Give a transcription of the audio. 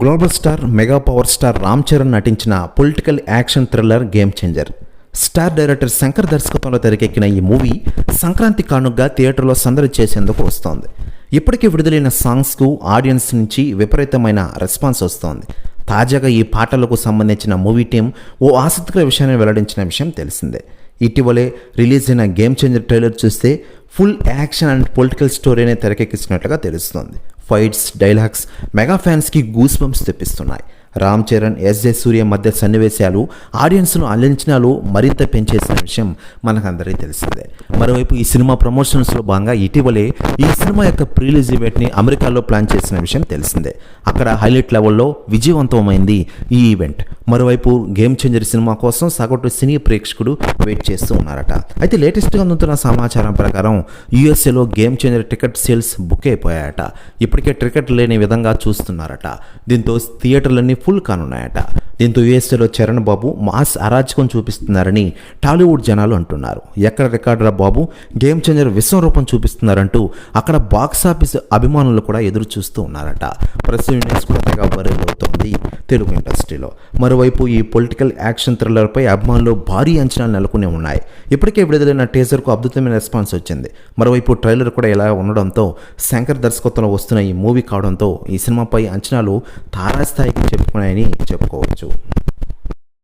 Global star mega power star Ram Charan నటించిన political action thriller game changer. Star director Shankar దర్శకత్వంలో తెరకెక్కిన ఈ movie Sankranti కానుగ్గా థియేటర్లో సందడి చేసేందుకు వస్తోంది. ఇప్పటికే విడుదలైన సాంగ్స్కు ఆడియన్స్ నుంచి విపరీతమైన రెస్పాన్స్ వస్తోంది. తాజాగా ఈ పాటలకు సంబంధించిన మూవీ టీం ఓ ఆసక్తికర విషయాన్ని వెల్లడించిన విషయం తెలిసిందే. ఇటీవలే రిలీజ్ అయిన గేమ్ చేంజర్ ట్రైలర్ చూస్తే ఫుల్ యాక్షన్ అండ్ పొలిటికల్ స్టోరీనే తెరకెక్కిస్తున్నట్లుగా తెలుస్తోంది. ఫైట్స్ డైలాగ్స్ మెగా ఫ్యాన్స్కి గూస్ బంప్స్ తెప్పిస్తున్నాయి. రామ్ చరణ్ ఎస్ జే సూర్య మధ్య సన్నివేశాలు ఆడియన్స్ను అంచనాలు మరింత పెంచేసిన విషయం మనకందరికీ తెలిసిందే. మరోవైపు ఈ సినిమా ప్రమోషన్స్లో భాగంగా ఇటీవలే ఈ సినిమా యొక్క ప్రీలీజ్ ఈవెంట్ని అమెరికాలో ప్లాన్ చేసిన విషయం తెలిసిందే. అక్కడ హైలైట్ లెవెల్లో విజయవంతమైంది ఈ ఈవెంట్. మరోవైపు గేమ్ చేంజర్ సినిమా కోసం సగటు సినీ ప్రేక్షకుడు వెయిట్ చేస్తూ ఉన్నారట. అయితే లేటెస్ట్గా అందుతున్న సమాచారం ప్రకారం యూఎస్ఏలో game changer ticket sales book అయిపోయాయట. ఇప్పటికే టికెట్ లేని విధంగా చూస్తున్నారట. దీంతో థియేటర్లన్నీ ఫుల్ కానున్నాయట. దీంతో యుఎస్ఏలో చరణ్ బాబు మాస్ అరాచకం చూపిస్తున్నారని టాలీవుడ్ జనాలు అంటున్నారు. ఎక్కడ రికార్డరా బాబు? గేమ్ చేంజర్ విశ్వరూపం చూపిస్తున్నారంటూ అక్కడ బాక్స్ ఆఫీస్ అభిమానులు కూడా ఎదురు చూస్తూ ఉన్నారట. ప్రెస్ యూనియన్స్ కూడా తెగ అవుతోంది తెలుగు ఇండస్ట్రీలో. మరోవైపు ఈ పొలిటికల్ యాక్షన్ థ్రిల్లర్పై అభిమానులు భారీ అంచనాలు నెలకొని ఉన్నాయి. ఇప్పటికే విడుదలైన టీజర్కు అద్భుతమైన రెస్పాన్స్ వచ్చింది. మరోవైపు ట్రైలర్ కూడా ఇలా ఉండడంతో శంకర్ దర్శకత్వంలో వస్తున్న ఈ మూవీ కావడంతో ఈ సినిమాపై అంచనాలు తారాస్థాయికి చెప్పుకున్నాయని చెప్పుకోవచ్చు. Tchau.